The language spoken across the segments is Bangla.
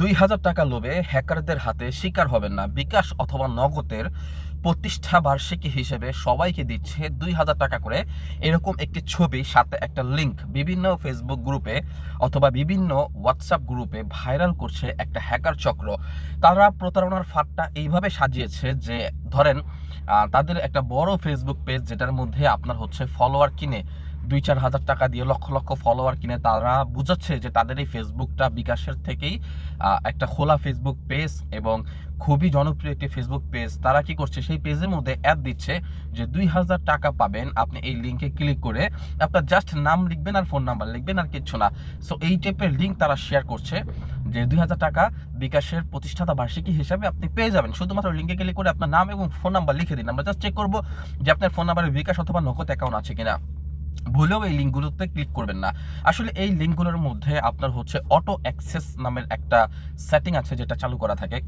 দুই হাজার টাকা লোভে হ্যাকারদের হাতে শিকার হবেন না। বিকাশ অথবা নগদের প্রতিষ্ঠা বার্ষিকী হিসেবে সবাইকে দিচ্ছে দুই হাজার টাকা করে। এরকম একটি ছবি, সাথে একটা লিংক। বিভিন্ন ফেসবুক গ্রুপে অথবা বিভিন্ন হোয়াটসঅ্যাপ গ্রুপে ভাইরাল করছে একটা হ্যাকার চক্র। তারা প্রতারণার ফাঁদটা এইভাবে সাজিয়েছে যে, ধরেন তাদের একটা বড় ফেসবুক পেজ যেটার মধ্যে আপনার হচ্ছে ফলোয়ার কিনে। দুই চার হাজার টাকা দিয়ে লক্ষ লক্ষ ফলোয়ার কিনে তারা বুঝাচ্ছে যে তাদের এই ফেসবুকটা বিকাশের থেকেই একটা খোলা ফেসবুক পেজ এবং খুবই জনপ্রিয় একটি ফেসবুক পেজ। তারা কি করছে? সেই পেজের মধ্যে অ্যাড দিচ্ছে যে দুই হাজার টাকা পাবেন আপনি এই লিঙ্কে ক্লিক করে। আপনার জাস্ট নাম লিখবেন আর ফোন নাম্বার লিখবেন আর কিচ্ছু না। সো এই টাইপের লিঙ্ক তারা শেয়ার করছে যে দুই হাজার টাকা বিকাশের প্রতিষ্ঠাতা বার্ষিকী হিসাবে আপনি পেয়ে যাবেন। শুধুমাত্র লিঙ্কে ক্লিক করে আপনার নাম এবং ফোন নাম্বার লিখে দিন। আমরা জাস্ট চেক করব যে আপনার ফোন নাম্বারে বিকাশ অথবা নগদ অ্যাকাউন্ট আছে কিনা। ভুলেও এই লিঙ্কগুলোতে ক্লিক করবেন না। আসলে এই লিঙ্কগুলোর মধ্যে আপনার হচ্ছে অটো অ্যাক্সেস নামের একটা সেটিং আছে যেটা চালু করা থাকে।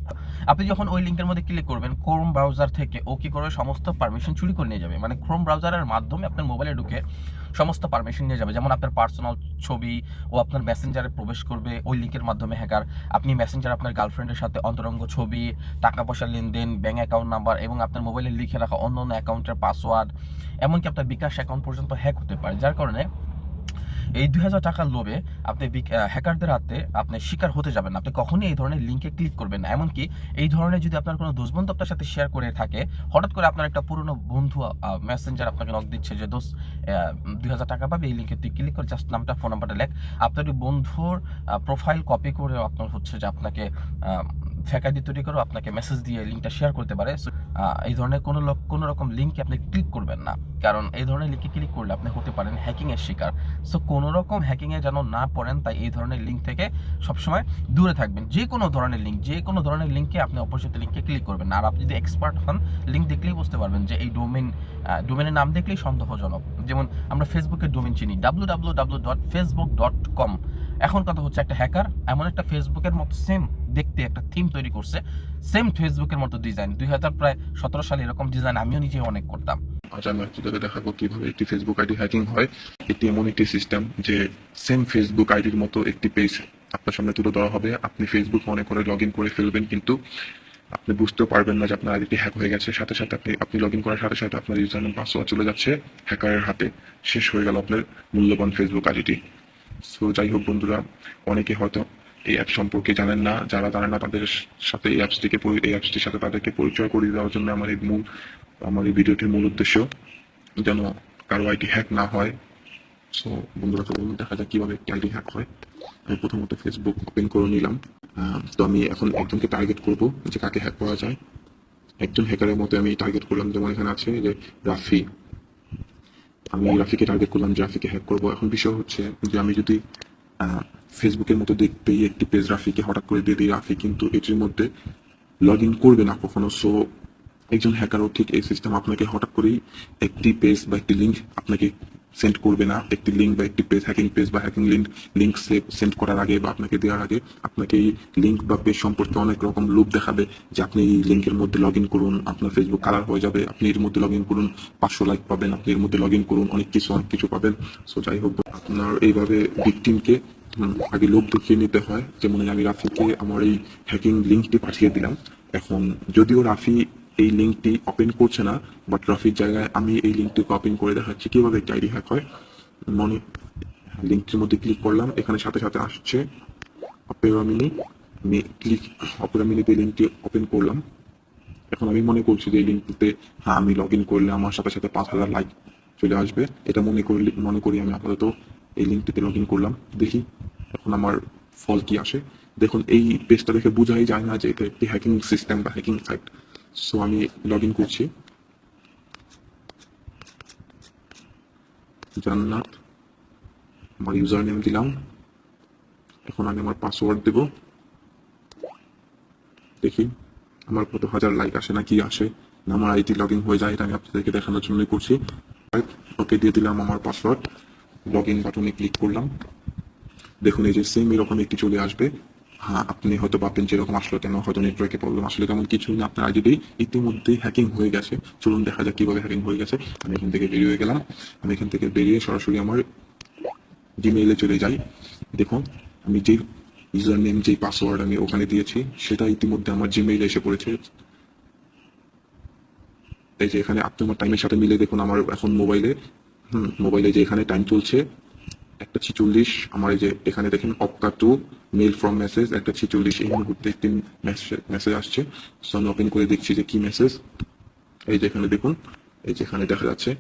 আপনি যখন ওই লিঙ্কের মধ্যে ক্লিক করবেন ক্রোম ব্রাউজার থেকে ও কী করবে সমস্ত পারমিশন চুরি করে নিয়ে যাবে। মানে ক্রোম ব্রাউজারের মাধ্যমে আপনার মোবাইলে ঢুকে সমস্ত পারমিশন নিয়ে যাবে। যেমন আপনার পার্সোনাল ছবি ও আপনার মেসেঞ্জারে প্রবেশ করবে, ওই লিঙ্কের মাধ্যমে হ্যাকার আপনি মেসেঞ্জার আপনার গার্লফ্রেন্ডের সাথে অন্তরঙ্গ ছবি, টাকা পয়সা লেনদেন ব্যাঙ্ক অ্যাকাউন্ট নাম্বার এবং আপনার মোবাইলে লিখে রাখা অন্য অন্য অ্যাকাউন্টের পাসওয়ার্ড এমনকি আপনার বিকাশ অ্যাকাউন্ট পর্যন্ত হ্যাক হতে পারে। যার কারণে এই দুই হাজার টাকার লোভে আপনি হ্যাকারদের হাতে আপনি শিকার হতে যাবেন আপনি কখনই এই ধরনের লিঙ্কে ক্লিক করবেন না। এমনকি এই ধরনের যদি আপনার কোনো দুষ্বন্ধু আপনার সাথে শেয়ার করে থাকে, হঠাৎ করে আপনার একটা পুরনো বন্ধু মেসেঞ্জার আপনাকে নক দিচ্ছে যে দোষ দুই হাজার টাকা পাবে, এই লিঙ্কে তুই ক্লিক করে জাস্ট নামটা ফোন নাম্বারটা লেখ। আপনার বন্ধুর প্রোফাইল কপি করে আপনার হচ্ছে যে আপনাকে ফ্যাকাইডি তৈরি করে, আপনাকে মেসেজ দিয়ে লিঙ্কটা শেয়ার করতে পারে। এই ধরনের কোনো কোনো রকম লিঙ্কে আপনি ক্লিক করবেন না। কারণ এই ধরনের লিঙ্কে ক্লিক করলে আপনি হতে পারেন হ্যাকিং এর শিকার। সো কোনো রকম হ্যাকিং এ যেন না পড়েন, তাই এই ধরনের লিঙ্ক থেকে সবসময় দূরে থাকবেন। যে কোনো ধরনের লিঙ্ক যে কোনো ধরনের লিঙ্কে আপনি অপরিচিত লিঙ্কে ক্লিক করবেন। আর আপনি যদি এক্সপার্ট হন লিঙ্ক দেখলেই বুঝতে পারবেন যে এই ডোমেন ডোমেনের নাম দেখলেই সন্দেহজনক। যেমন আমরা ফেসবুকের ডোমেন চিনি W W W dot Facebook dot com এখন কথা হচ্ছে একটা হ্যাকার এমন একটা ফেসবুকের মতো সেম দেখতে একটা থিম তৈরি করছে সেম ফেসবুকের মতো ডিজাইন দুই হাজার প্রায় সতেরো সালে এরকম ডিজাইন আমিও নিজে অনেক করতাম। আজ আমি আপনাদের দেখাবো কীভাবে একটি ফেসবুক আইডি হ্যাকিং হয়। এটি এমন একটি সিস্টেম যে সেম ফেসবুক আইডির মতো একটি পেজ আপনার সামনে তুলে দেওয়া হবে। আপনি ফেসবুক মনে করে লগ ইন করে ফেলবেন, কিন্তু আপনি বুঝতেও পারবেন না যে আপনার আইডিটি হ্যাক হয়ে গেছে। সাথে সাথে আপনি আপনি লগ ইন করার সাথে সাথে আপনার ইউজার পাসওয়ার্ড চলে যাচ্ছে হ্যাকারের হাতে। শেষ হয়ে গেল আপনার মূল্যবান ফেসবুক আইডিটি সো যাই হোক বন্ধুরা, অনেকে হয়তো এই অ্যাপ সম্পর্কে জানেন না, যারা জানেন না তাদের সাথে এই অ্যাপসটিকে এই অ্যাপসটির সাথে তাদেরকে পরিচয় করিয়ে দেওয়ার জন্য আমার এই মূল আমার এই ভিডিওটির মূল উদ্দেশ্য, যেন কারও আইডি হ্যাক না হয়। সো বন্ধুরা, তো বলুন, দেখা যাক কীভাবে একটি আইডি হ্যাক হয়। আমি প্রথমত ফেসবুক ওপেন করে নিলাম। তো আমি এখন একজনকে টার্গেট করব যে কাকে হ্যাক করা যায়। একজন হ্যাকারের মতো আমি টার্গেট করলাম, যেমন এখানে আছে যে রাফি। আমি রাফিকে টার্গেট করলাম যে রাফিকে হ্যাক করব। এখন বিষয় হচ্ছে যে আমি যদি ফেসবুকের মতো দেখতে একটি পেজ রাফিকে হঠাৎ করে দিয়ে দিই, রাফি কিন্তু এটির মধ্যে লগ ইন করবে না কখনো। সো একজন হ্যাকারও ঠিক এই সিস্টেম আপনাকে হঠাৎ করেই একটি পেজ বা একটি লিঙ্ক আপনাকে সেন্ড করবে না। একটি লিঙ্ক বা একটি পেজ হ্যাকিং পেজ বা হ্যাকিং লিঙ্ক লিঙ্ক সেন্ড করার আগে বা আপনাকে দেওয়ার আগে আপনাকে এই লিঙ্ক বা পেজ সম্পর্কে অনেক রকম লুপ দেখাবে যে আপনি এই লিঙ্কের মধ্যে লগ ইন করুন, আপনার ফেসবুক কালার হয়ে যাবে, আপনি এর মধ্যে লগ ইন করুন, পাঁচশো লাইক পাবেন, আপনি এর মধ্যে লগ ইন করুন, অনেক কিছু অনেক কিছু পাবেন। সো যাই হোক, আপনার এইভাবে ভিকটিমকে আগে লোক দেখিয়ে নিতে হয়। যেমন আমি রাফিকে আমার এই হ্যাকিং লিঙ্কটি পাঠিয়ে দিলাম। এখন যদিও রাফি এই লিঙ্কটি ওপেন করছে না বাট রাফির জায়গায় আমি এই লিঙ্কটিকে ওপেন করে দেখাচ্ছি। কীভাবে একটা আইডি হ্যাক হয়? মনে লিঙ্কটির মধ্যে ক্লিক করলাম, এখানে সাথে সাথে আসছে অপেরা মিনি আমি ক্লিক অপেরা মিনিতে লিঙ্কটি ওপেন করলাম। এখন আমি মনে করছি যে এই লিঙ্কটিতে হ্যাঁ আমি লগ ইন করলে আমার সাথে সাথে পাঁচ হাজার লাইক চলে আসবে। এটা মনে করি মনে করি আমি আপাতত এই লিঙ্কটিতে লগ ইন করলাম। দেখি এখন আমার ফল কি আসে। দেখুন, এই পেজটা দেখে বোঝাই যায় না যে এটা একটি হ্যাকিং সিস্টেম বা হ্যাকিং সাইট সো আমি লগ ইন করছি। জান্নাত, আমার ইউজার নেম দিলাম। এখন আমি আমার পাসওয়ার্ড দেব। দেখি, আমার কত হাজার লাইক আসে না কি আসে। না আমার আইডি লগ ইন হয়ে যায়, এটা আমি আপনাদেরকে দেখানোর জন্যই করছি। ওকে দিয়ে দিলাম আমার পাসওয়ার্ড লগ ইন বাটনে ক্লিক করলাম। দেখুন, এই যে সেম এরকম একটি চলে আসবে। আপনি হয়তো ভাববেন যেরকম আসলো কেন? হয়তো নেটওয়ার্কে প্রবলেম আসলে তেমন কিছু না। আপনার আইডিটি ইতিমধ্যে হ্যাকিং হয়ে গেছে। চলুন দেখা যাক কীভাবে হ্যাকিং হয়ে গেছে। আমি এখান থেকে বেরিয়ে গেলাম। আমি এখান থেকে বেরিয়ে সরাসরি আমার জিমেইলে চলে যাই। দেখুন, আমি যে ইউজার নেম যে পাসওয়ার্ড আমি ওখানে দিয়েছি, সেটা ইতিমধ্যে আমার জিমেইলে এসে পড়েছে। এই যে এখানে আপনি আমার টাইমের সাথে মিলে দেখুন আমার এখন মোবাইলে হুম মোবাইলে যে এখানে টাইম চলছে একটা ছিচল্লিশ, আমার এই যে এখানে দেখেন অপকা টু মেল ফ্রম মেসেজ একটা ছিচল্লিশ, এই মুহূর্তে একটি মেসেজ আসছে। সো আমি ওপেন করে দেখছি যে কি মেসেজ এই যে এখানে দেখুন, এই যে এখানে দেখা যাচ্ছে,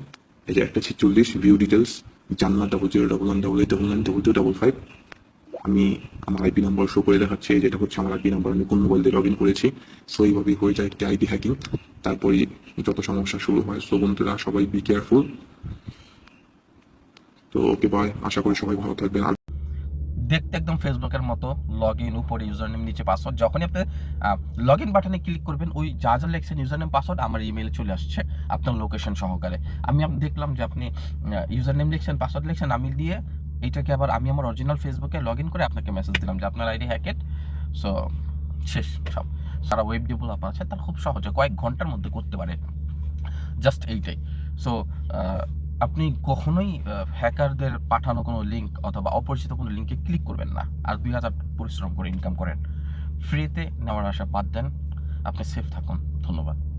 এই যে একটা ছিচল্লিশ view details Jannat double zero double one double eight double nine double two double five আমি আমার আইপি নাম্বার শো করে দেখাচ্ছি, এই যেটা হচ্ছে আমার আইপি নাম্বার আমি কোন মোবাইল দিয়ে লগ ইন করেছি। সো এইভাবেই হয়ে যায় একটি আইডি হ্যাকিং তারপরে যত সমস্যা শুরু হয় সো বন্ধুরা সবাই বি কেয়ারফুল তো ওকে বাই আশা করি সবাই ভালো থাকবেন। আর দেখতে একদম ফেসবুকের মতো লগ ইন উপরে ইউজার নেম নিচে পাসওয়ার্ড যখনই আপনি লগ ইন বাটনে ক্লিক করবেন, ওই যা যা লেখছেন ইউজার নেম পাসওয়ার্ড আমার ইমেলে চলে আসছে আপনার লোকেশন সহকারে। আমি দেখলাম যে আপনি ইউজার নেম লিখছেন পাসওয়ার্ড লিখছেন, আমি দিয়ে এইটাকে আবার আমি আমার অরিজিনাল ফেসবুকে লগ ইন করে আপনাকে মেসেজ দিলাম যে আপনার আইডি হ্যাকেট সো শেষ, সব। সারা ওয়েব ডেভেলপার আছে, তার খুব সহজে কয়েক ঘণ্টার মধ্যে করতে পারে। জাস্ট এইটাই। সো আপনি কখনোই হ্যাকারদের পাঠানো কোনো লিঙ্ক অথবা অপরিচিত কোনো লিঙ্কে ক্লিক করবেন না। আর দুই হাজার পরিশ্রম করে ইনকাম করেন। ফ্রিতে নেওয়ার আশা বাদ দেন। আপনি সেফ থাকুন। ধন্যবাদ।